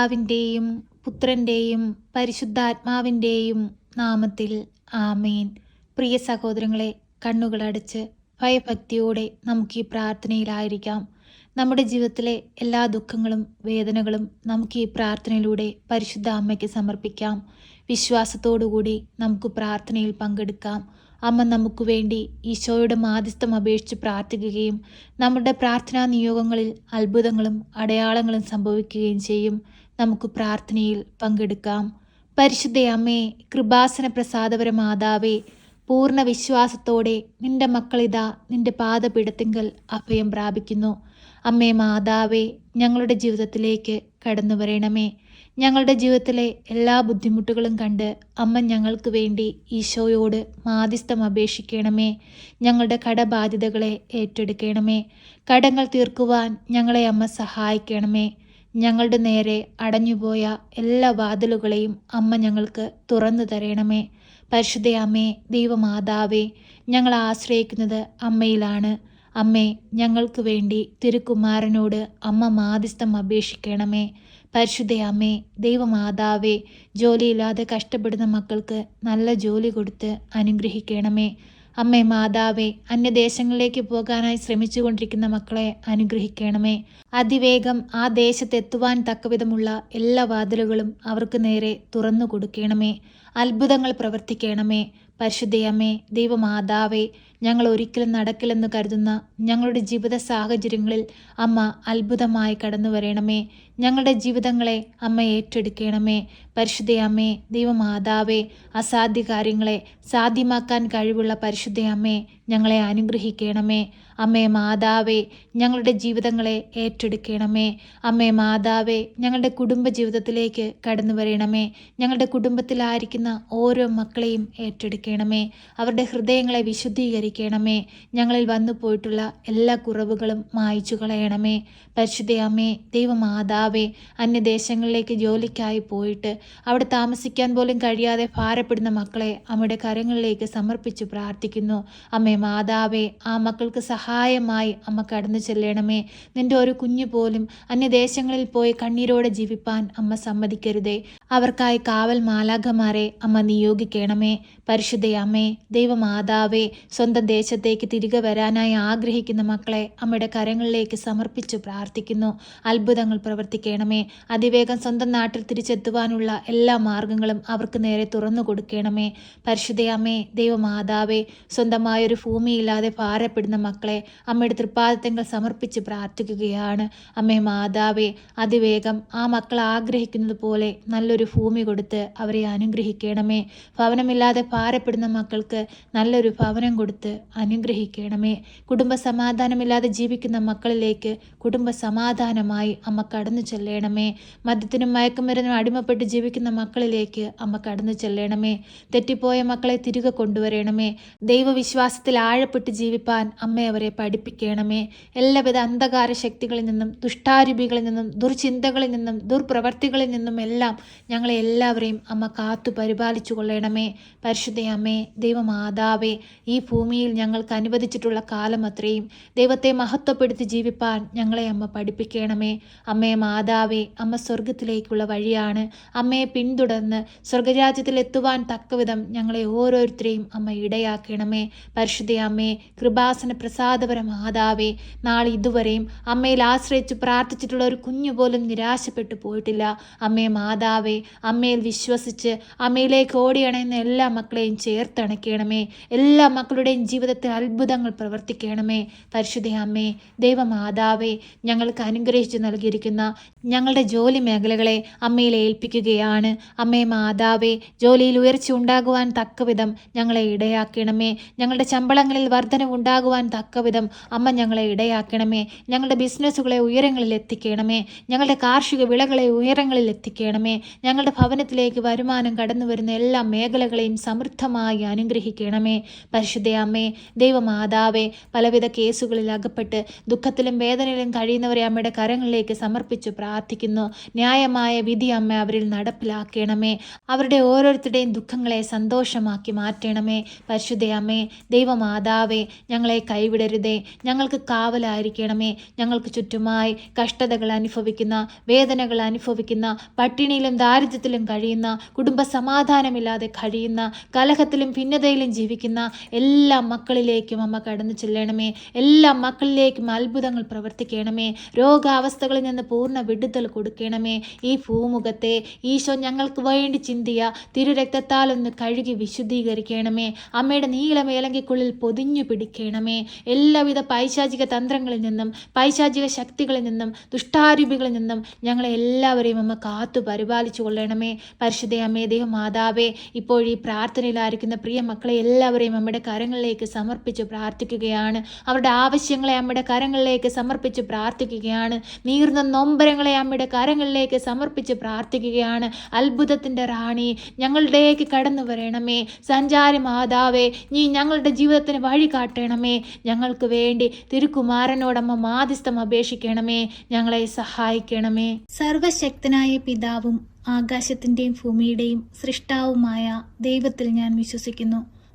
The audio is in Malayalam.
പിതാവിന്റെയും പുത്രന്റെയും പരിശുദ്ധാത്മാവിന്റെയും നാമത്തിൽ ആമേൻ. പ്രിയ സഹോദരങ്ങളെ കണ്ണുകളടച്ച് ഭയഭക്തിയോടെ നമുക്ക് ഈ പ്രാർത്ഥനയിലായിരിക്കാം. നമ്മുടെ ജീവിതത്തിലെ എല്ലാ ദുഃഖങ്ങളും വേദനകളും നമുക്ക് ഈ പ്രാർത്ഥനയിലൂടെ പരിശുദ്ധ അമ്മയ്ക്ക് സമർപ്പിക്കാം. വിശ്വാസത്തോടുകൂടി നമുക്ക് പ്രാർത്ഥനയിൽ പങ്കെടുക്കാം. അമ്മ നമുക്ക് വേണ്ടി ഈശോയുടെ മാധ്യസ്ഥം അപേക്ഷിച്ച് പ്രാർത്ഥിക്കുകയും നമ്മുടെ പ്രാർത്ഥനാ നിയോഗങ്ങളിൽ അത്ഭുതങ്ങളും അടയാളങ്ങളും സംഭവിക്കുകയും ചെയ്യും. നമുക്ക് പ്രാർത്ഥനയിൽ പങ്കെടുക്കാം. പരിശുദ്ധയമ്മേ കൃപാസന പ്രസാദപര മാതാവേ പൂർണ വിശ്വാസത്തോടെ നിന്റെ മക്കളിതാ നിന്റെ പാദപീഠത്തിങ്കൽ അഭയം പ്രാപിക്കുന്നു. അമ്മേ മാതാവേ ഞങ്ങളുടെ ജീവിതത്തിലേക്ക് കടന്നു വരണമേ. ഞങ്ങളുടെ ജീവിതത്തിലെ എല്ലാ ബുദ്ധിമുട്ടുകളും കണ്ട് അമ്മ ഞങ്ങൾക്ക് വേണ്ടി ഈശോയോട് മാധ്യസ്ഥം അപേക്ഷിക്കണമേ. ഞങ്ങളുടെ കടബാധ്യതകളെ ഏറ്റെടുക്കണമേ. കടങ്ങൾ തീർക്കുവാൻ ഞങ്ങളെ അമ്മ സഹായിക്കണമേ. ഞങ്ങളുടെ നേരെ അടഞ്ഞുപോയ എല്ലാ വാതിലുകളെയും അമ്മ ഞങ്ങൾക്ക് തുറന്നു തരണമേ. പരിശുദ്ധ അമ്മേ ദൈവമാതാവേ ഞങ്ങൾ ആശ്രയിക്കുന്നത് അമ്മയിലാണ്. അമ്മേ ഞങ്ങൾക്ക് വേണ്ടി തിരുക്കുമാരനോട് അമ്മ മാധ്യസ്ഥം അപേക്ഷിക്കണമേ. പരിശുദ്ധ അമ്മേ ദൈവമാതാവേ ജോലിയില്ലാതെ കഷ്ടപ്പെടുന്ന മക്കൾക്ക് നല്ല ജോലി കൊടുത്ത് അനുഗ്രഹിക്കണമേ. അമ്മേ മാതാവേ അന്യദേശങ്ങളിലേക്ക് പോകാനായി ശ്രമിച്ചുകൊണ്ടിരിക്കുന്ന മക്കളെ അനുഗ്രഹിക്കണമേ. അതിവേഗം ആ ദേശത്തെത്തുവാൻ തക്കവിധമുള്ള എല്ലാ വാതിലുകളും അവർക്ക് നേരെ തുറന്നു കൊടുക്കണമേ അത്ഭുതങ്ങൾ പ്രവർത്തിക്കണമേ. പരിശുദ്ധയമ്മേ ദൈവമാതാവേ ഞങ്ങൾ ഒരിക്കലും നടക്കില്ലെന്ന് കരുതുന്ന ഞങ്ങളുടെ ജീവിത സാഹചര്യങ്ങളിൽ അമ്മ അത്ഭുതമായി കടന്നു വരണമേ. ഞങ്ങളുടെ ജീവിതങ്ങളെ അമ്മ ഏറ്റെടുക്കണമേ. പരിശുദ്ധയമ്മേ ദൈവമാതാവേ അസാധ്യ കാര്യങ്ങളെ സാധ്യമാക്കാൻ കഴിവുള്ള പരിശുദ്ധയമ്മേ ഞങ്ങളെ അനുഗ്രഹിക്കണമേ. അമ്മേ മാതാവേ ഞങ്ങളുടെ ജീവിതങ്ങളെ ഏറ്റെടുക്കണമേ. അമ്മേ മാതാവേ ഞങ്ങളുടെ കുടുംബ ജീവിതത്തിലേക്ക് കടന്നു വരണമേ. ഞങ്ങളുടെ കുടുംബത്തിലായിരിക്കുന്ന ഓരോ മക്കളെയും ഏറ്റെടുക്കണമേ. അവരുടെ ഹൃദയങ്ങളെ വിശുദ്ധീകരിക്കണമേ ഞങ്ങളിൽ വന്നു പോയിട്ടുള്ള എല്ലാ കുറവുകളും മായ്ച്ചു കളയണമേ. പരിശുദ്ധയമ്മേ ദൈവമാതാവേ അന്യദേശങ്ങളിലേക്ക് ജോലിക്കായി പോയിട്ട് അവിടെ താമസിക്കാൻ പോലും കഴിയാതെ ഭാരപ്പെടുന്ന മക്കളെ അമ്മയുടെ കരങ്ങളിലേക്ക് സമർപ്പിച്ച് പ്രാർത്ഥിക്കുന്നു. അമ്മേ മാതാവേ ആ മക്കൾക്ക് സഹായമായി അമ്മ കടന്നു ചെല്ലണമേ. നിന്റെ ഒരു കുഞ്ഞു പോലും അന്യദേശങ്ങളിൽ പോയി കണ്ണീരോടെ ജീവിപ്പാൻ അമ്മ സമ്മതിക്കരുതേ. അവർക്കായി കാവൽ മാലാഖമാരെ അമ്മ നിയോഗിക്കണമേ. പരിശുദ്ധയമ്മേ ദൈവമാതാവേ സ്വന്തം ദേശത്തേക്ക് തിരികെ വരാനായി ആഗ്രഹിക്കുന്ന മക്കളെ അമ്മയുടെ കരങ്ങളിലേക്ക് സമർപ്പിച്ചു പ്രാർത്ഥിക്കുന്നു. അത്ഭുതങ്ങൾ പ്രവർത്തിക്കണമേ. അതിവേഗം സ്വന്തം നാട്ടിൽ തിരിച്ചെത്തുവാനുള്ള എല്ലാ മാർഗങ്ങളും അവർക്ക് നേരെ തുറന്നു കൊടുക്കണമേ. പരിശുദ്ധയമ്മേ ദൈവമാതാവേ സ്വന്തമായൊരു ഭൂമിയില്ലാതെ ഭാരപ്പെടുന്ന മക്കളെ അമ്മയുടെ തൃപ്പാദിത്തങ്ങൾ സമർപ്പിച്ച് പ്രാർത്ഥിക്കുകയാണ്. അമ്മേ മാതാവേ അതിവേഗം ആ മക്കൾ ആഗ്രഹിക്കുന്നത് പോലെ നല്ലൊരു ഭൂമി കൊടുത്ത് അവരെ അനുഗ്രഹിക്കണമേ. ഭവനമില്ലാതെ ഭാരപ്പെടുന്ന മക്കൾക്ക് നല്ലൊരു ഭവനം കൊടുത്ത് അനുഗ്രഹിക്കണമേ. കുടുംബ സമാധാനമില്ലാതെ ജീവിക്കുന്ന മക്കളിലേക്ക് കുടുംബ സമാധാനമായി അമ്മ കടന്നു ചെല്ലണമേ. മദ്യത്തിനും മയക്കുമരുന്നും അടിമപ്പെട്ട് ജീവിക്കുന്ന മക്കളിലേക്ക് അമ്മ കടന്നു ചെല്ലണമേ. തെറ്റിപ്പോയ മക്കളെ തിരികെ കൊണ്ടുവരണമേ. ദൈവവിശ്വാസത്തിൽ ആഴപ്പെട്ട് ജീവിപ്പാൻ അമ്മ അവരെ പഠിപ്പിക്കണമേ. എല്ലാവിധ അന്ധകാര ശക്തികളിൽ നിന്നും ദുഷ്ടാരൂപികളിൽ നിന്നും ദുർചിന്തകളിൽ നിന്നും ദുർപ്രവർത്തികളിൽ നിന്നും എല്ലാം ഞങ്ങളെ എല്ലാവരെയും അമ്മ കാത്തു പരിപാലിച്ചു കൊള്ളണമേ പരിശുദ്ധയമ്മേ ദൈവമാതാവേ ഈ ഭൂമിയിൽ ഞങ്ങൾക്ക് അനുവദിച്ചിട്ടുള്ള കാലം അത്രയും. ദൈവത്തെ മഹത്വപ്പെടുത്തി ജീവിപ്പാൻ ഞങ്ങളെ അമ്മ പഠിപ്പിക്കണമേ. അമ്മയെ മാതാവേ അമ്മ സ്വർഗത്തിലേക്കുള്ള വഴിയാണ്. അമ്മയെ പിന്തുടർന്ന് സ്വർഗരാജ്യത്തിൽ എത്തുവാൻ തക്കവിധം ഞങ്ങളെ ഓരോരുത്തരെയും അമ്മ ഇടയാക്കണമേ. പരിശുദ്ധ അമ്മേ കൃപാസന പ്രസാദപര മാതാവേ നാളെ ഇതുവരെയും അമ്മയിൽ ആശ്രയിച്ച് പ്രാർത്ഥിച്ചിട്ടുള്ള ഒരു കുഞ്ഞു പോലും നിരാശപ്പെട്ടു പോയിട്ടില്ല. അമ്മയെ മാതാവേ അമ്മയിൽ വിശ്വസിച്ച് അമ്മയിലേക്ക് ഓടിയണയുന്ന എല്ലാ മക്കളെയും ചേർത്തണയ്ക്കണമേ എല്ലാ മക്കളുടെയും ജീവിതത്തിൽ അത്ഭുതങ്ങൾ പ്രവർത്തിക്കണമേ. പരിശുദ്ധ അമ്മേ ദൈവമാതാവേ ഞങ്ങൾക്ക് അനുഗ്രഹിച്ചു നൽകിയിരിക്കുന്ന ഞങ്ങളുടെ ജോലി മേഖലകളെ അമ്മയിൽ ഏൽപ്പിക്കുകയാണ്. അമ്മേ മാതാവേ ജോലിയിൽ ഉയർച്ച ഉണ്ടാകുവാൻ തക്കവിധം ഞങ്ങളെ ഇടയാക്കണമേ. ഞങ്ങളുടെ ശമ്പളങ്ങളിൽ വർധനവുണ്ടാകുവാൻ തക്കവിധം അമ്മ ഞങ്ങളെ ഇടയാക്കണമേ. ഞങ്ങളുടെ ബിസിനസ്സുകളെ ഉയരങ്ങളിൽ എത്തിക്കണമേ. ഞങ്ങളുടെ കാർഷിക വിളകളെ ഉയരങ്ങളിൽ എത്തിക്കണമേ. ഞങ്ങളുടെ ഭവനത്തിലേക്ക് വരുമാനം കടന്നു വരുന്ന എല്ലാ മേഖലകളെയും സമൃദ്ധമായി അനുഗ്രഹിക്കണമേ. പരിശുദ്ധ അമ്മേ ദൈവമാതാവേ പലവിധ കേസുകളിൽ അകപ്പെട്ട് ദുഃഖത്തിലും വേദനയിലും കഴിയുന്നവരെ അമ്മയുടെ കരങ്ങളിലേക്ക് സമർപ്പിച്ച് പ്രാർത്ഥിക്കുന്നു. ന്യായമായ വിധി അമ്മ അവരിൽ നടപ്പിലാക്കണമേ. അവരുടെ ഓരോരുത്തരുടെയും ദുഃഖങ്ങളെ സന്തോഷമാക്കി മാറ്റണമേ. പരിശുദ്ധ അമ്മേ ദൈവമാതാവേ ഞങ്ങളെ കൈവിടരുതേ. ഞങ്ങൾക്ക് കാവലായിരിക്കണമേ. ഞങ്ങൾക്ക് ചുറ്റുമായി കഷ്ടതകൾ അനുഭവിക്കുന്ന വേദനകൾ അനുഭവിക്കുന്ന പട്ടിണിയിലും ദാരിദ്ര്യത്തിലും കഴിയുന്ന കുടുംബ സമാധാനമില്ലാതെ കഴിയുന്ന കലഹത്തിലും ഭിന്നതയിലും ജീവിക്കുന്ന എല്ലാ മക്കളിലേക്കും അമ്മ കടന്നു ചെല്ലണമേ. എല്ലാ മക്കളിലേക്കും അത്ഭുതങ്ങൾ പ്രവർത്തിക്കണമേ. രോഗാവസ്ഥകളിൽ നിന്ന് പൂർണ വിടുതൽ കൊടുക്കണമേ. ഈ ഭൂമുഖത്തെ ഈശോ ഞങ്ങൾക്ക് വേണ്ടി ചിന്തിയ തിരുരക്തത്താൽ ഒന്ന് കഴുകി വിശുദ്ധീകരിക്കണമേ. അമ്മയുടെ നീലമേലങ്കിക്കുള്ളിൽ പൊതിഞ്ഞു പിടിക്കണമേ. എല്ലാവിധ പൈശാചിക തന്ത്രങ്ങളിൽ നിന്നും പൈശാചിക ശക്തികളിൽ നിന്നും ദുഷ്ടാരൂപികളിൽ നിന്നും ഞങ്ങളെ എല്ലാവരെയും അമ്മ കാത്തു പരിപാലിച്ചു കൊള്ളണമേ. പരിശുദ്ധ അമ്മേ ദൈവം മാതാവേ ഇപ്പോൾ ഈ പ്രാർത്ഥനയിലായിരിക്കുന്ന പ്രിയ മക്കളെ എല്ലാവരെയും അമ്മയുടെ കരങ്ങളിലേക്ക് സമർപ്പിച്ച് പ്രാർത്ഥിക്കുകയാണ്. അവരുടെ ആവശ്യങ്ങളെ അമ്മയുടെ കരങ്ങളിലേക്ക് സമർപ്പിച്ച് പ്രാർത്ഥിക്കുകയാണ്. നീർന്ന നൊമ്പരങ്ങളെ അമ്മയുടെ കരങ്ങളിലേക്ക് സമർപ്പിച്ച് പ്രാർത്ഥിക്കുകയാണ്. അത്ഭുതത്തിന്റെ റാണി ഞങ്ങളുടേക്ക് കടന്നു വരണമേ. സഞ്ചാരി മാതാവേ നീ ഞങ്ങളുടെ ജീവിതത്തിന് വഴി കാട്ടണമേ. ഞങ്ങൾക്ക് വേണ്ടി തിരുക്കുമാരനോടമ്മ മാധ്യസ്ഥം അപേക്ഷിക്കണമേ. ഞങ്ങളെ സഹായിക്കണമേ. സർവശക്തനായ പിതാവും ആകാശത്തിന്റെയും ഭൂമിയുടെയും സൃഷ്ടാവുമായ ദൈവത്തിൽ ഞാൻ വിശ്വസിക്കുന്നു.